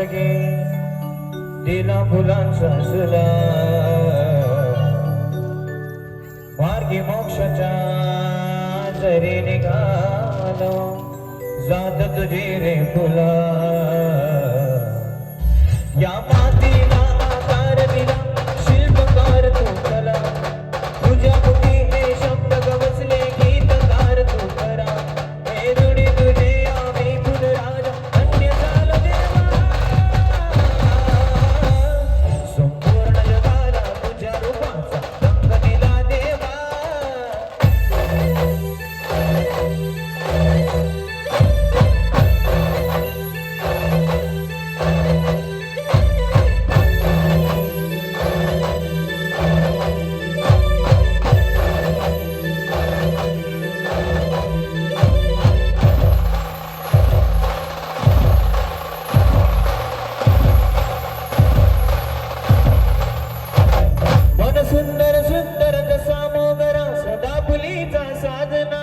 जगे दिला फुलांचा सुला. मार्गी मोक्षाच्या जरी निघालो. जात तुझी रे फुला. मन सुंदर सुंदर कसा मोगरा सदा फुलीचा साधना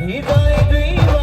ही जाई